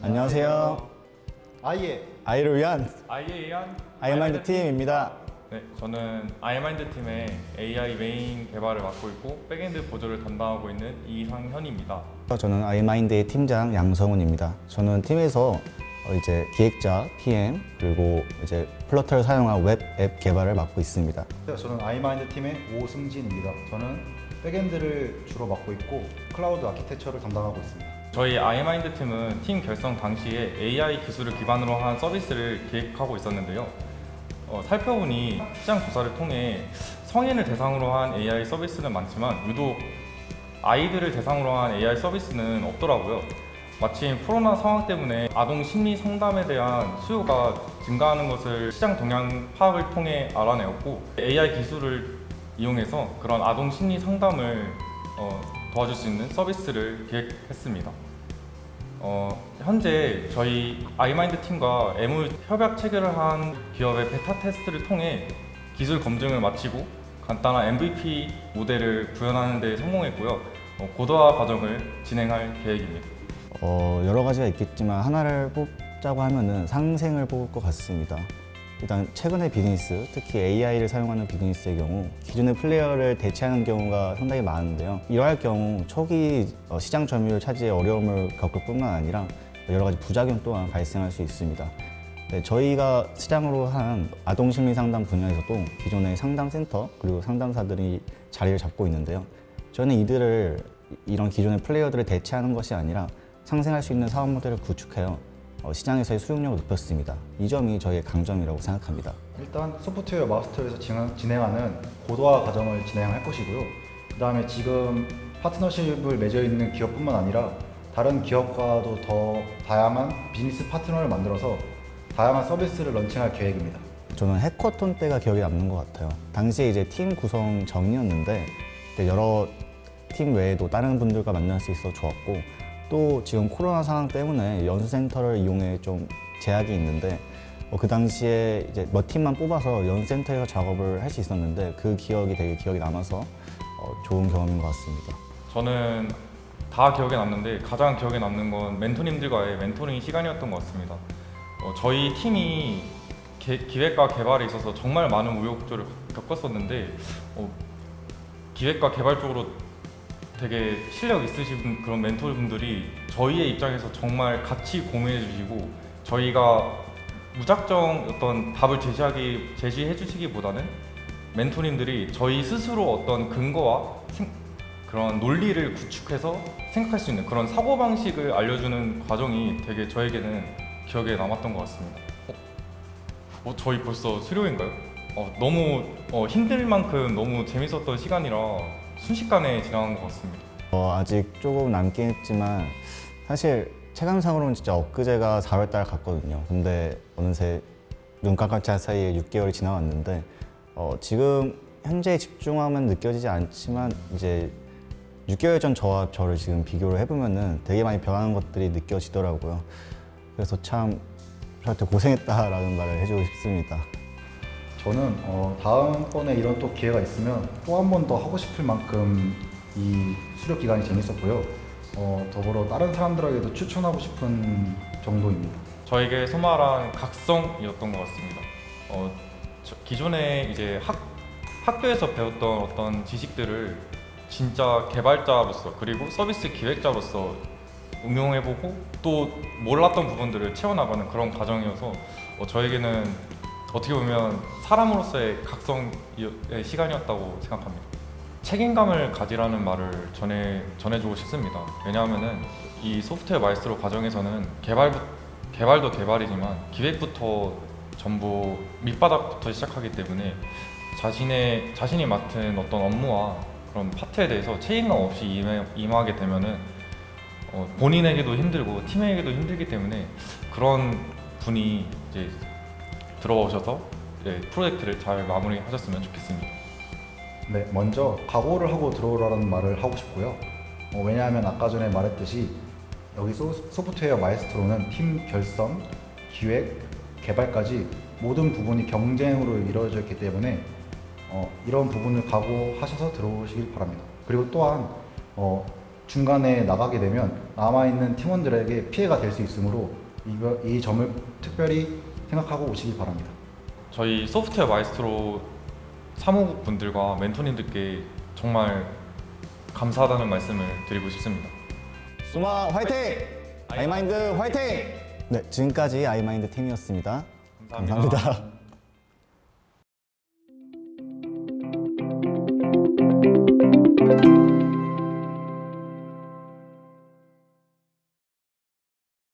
안녕하세요. 아예 아이를 위한 아이에이한 아이마인드 팀입니다. 네, 저는 아이마인드 팀의 AI 메인 개발을 맡고 있고 백엔드 보조를 담당하고 있는 이상현입니다. 저는 아이마인드의 팀장 양성훈입니다. 저는 팀에서 어, 이제 기획자, PM 그리고 이제 플러터를 사용한 웹 앱 개발을 맡고 있습니다. 저는 아이마인드 팀의 오승진입니다. 저는 백엔드를 주로 맡고 있고 클라우드 아키텍처를 담당하고 있습니다. 저희 아이마인드 팀은 팀 결성 당시에 AI 기술을 기반으로 한 서비스를 기획하고 있었는데요. 어, 살펴보니 시장 조사를 통해 성인을 대상으로 한 AI 서비스는 많지만 유독 아이들을 대상으로 한 AI 서비스는 없더라고요. 마침 코로나 상황 때문에 아동 심리 상담에 대한 수요가 증가하는 것을 시장 동향 파악을 통해 알아내었고 AI 기술을 이용해서 그런 아동 심리 상담을 어, 도와줄 수 있는 서비스를 기획했습니다. 어, 현재 저희 아이마인드 팀과 애무 협약 체결을 한 기업의 베타 테스트를 통해 기술 검증을 마치고 간단한 MVP 모델을 구현하는 데 성공했고요. 어, 고도화 과정을 진행할 계획입니다. 어, 여러 가지가 있겠지만 하나를 뽑자고 하면은 상생을 뽑을 것 같습니다. 일단 최근의 비즈니스, 특히 AI를 사용하는 비즈니스의 경우 기존의 플레이어를 대체하는 경우가 상당히 많은데요. 이러할 경우 초기 어, 시장 점유율 차지에 어려움을 겪을 뿐만 아니라 여러 가지 부작용 또한 발생할 수 있습니다. 네, 저희가 시장으로 한 아동 심리 상담 분야에서도 기존의 상담 센터 그리고 상담사들이 자리를 잡고 있는데요. 저는 이들을 이런 기존의 플레이어들을 대체하는 것이 아니라 상생할 수 있는 사업 모델을 구축해요. 어, 시장에서의 수용력을 높였습니다. 이 점이 저희의 강점이라고 생각합니다. 일단 소프트웨어 마스터에서 진행- 진행하는 고도화 과정을 진행할 것이고요. 그 다음에 지금 파트너십을 맺어 있는 기업뿐만 아니라 다른 기업과도 더 다양한 비즈니스 파트너를 만들어서 다양한 서비스를 런칭할 계획입니다. 저는 해커톤 때가 기억에 남는 것 같아요. 당시에 이제 팀 구성 전이었는데 그때 여러 팀 외에도 다른 분들과 만날 수 있어 좋았고 또 지금 코로나 상황 때문에 연수센터를 이용해 좀 제약이 있는데 어, 그 당시에 이제 몇 팀만 뽑아서 연수센터에서 작업을 할 수 있었는데 그 기억이 되게 기억에 남아서 어, 좋은 경험인 것 같습니다. 저는 다 기억에 남는데 가장 기억에 남는 건 멘토님들과의 멘토링 시간이었던 것 같습니다. 어, 저희 팀이 개- 기획과 개발에 있어서 정말 많은 우여곡절을 겪었었는데 어, 기획과 개발 쪽으로 되게 실력 있으신 분- 그런 멘토분들이 저희의 입장에서 정말 같이 고민해 주시고 저희가 무작정 어떤 답을 제시하기 제시해 주시기보다는 멘토님들이 저희 스스로 어떤 근거와 생- 그런 논리를 구축해서 생각할 수 있는 그런 사고 방식을 알려주는 과정이 되게 저에게는 기억에 남았던 것 같습니다. 어, 어, 저희 벌써 수료인가요? 어, 너무 어, 힘들 만큼 너무 재밌었던 시간이라 순식간에 지나간 것 같습니다. 어, 아직 조금 남긴 했지만 사실 체감상으로는 진짜 엊그제가 4월달 갔거든요. 근데 어느새 눈 깜깜할 사이에 6개월이 지나갔는데 어, 지금 현재에 집중하면 느껴지지 않지만 이제 6개월 전 저와 저를 지금 비교를 해보면은 되게 많이 변하는 것들이 느껴지더라고요. 그래서 참 저한테 고생했다라는 말을 해주고 싶습니다. 저는 어, 다음번에 이런 또 기회가 있으면 또 한 번 더 하고 싶을 만큼 이 수료 기간이 재밌었고요. 어, 더불어 다른 사람들에게도 추천하고 싶은 정도입니다. 저에게 소말한 각성이었던 것 같습니다. 어, 저- 기존에 이제 학, 학교에서 배웠던 어떤 지식들을 진짜 개발자로서 그리고 서비스 기획자로서 응용해보고 또 몰랐던 부분들을 채워나가는 그런 과정이어서 어, 저에게는 어떻게 보면 사람으로서의 각성의 시간이었다고 생각합니다. 책임감을 가지라는 말을 전해 전해주고 싶습니다. 왜냐하면은 이 소프트웨어 마이스트로 과정에서는 개발 개발도 개발이지만 기획부터 전부 밑바닥부터 시작하기 때문에 자신의 자신이 맡은 어떤 업무와 그런 파트에 대해서 책임감 없이 임해, 임하게 되면은 어, 본인에게도 힘들고 팀에게도 힘들기 때문에 그런 분이 이제 들어오셔서 예, 프로젝트를 잘 마무리하셨으면 좋겠습니다. 네, 먼저 각오를 하고 들어오라는 말을 하고 싶고요. 어, 왜냐하면 아까 전에 말했듯이 여기 소, 소프트웨어 마이스트로는 팀 결성, 기획, 개발까지 모든 부분이 경쟁으로 이루어져 있기 때문에 어, 이런 부분을 각오하셔서 들어오시길 바랍니다. 그리고 또한 어, 중간에 나가게 되면 남아있는 팀원들에게 피해가 될 수 있으므로 이거- 이 점을 특별히 생각하고 오시기 바랍니다. 저희 소프트웨어 마이스트로 사무국 분들과 멘토님들께 정말 감사하다는 말씀을 드리고 싶습니다. 수마 화이팅! 아이마인드 화이팅! 네, 지금까지 아이마인드 팀이었습니다 감사합니다. 감사합니다.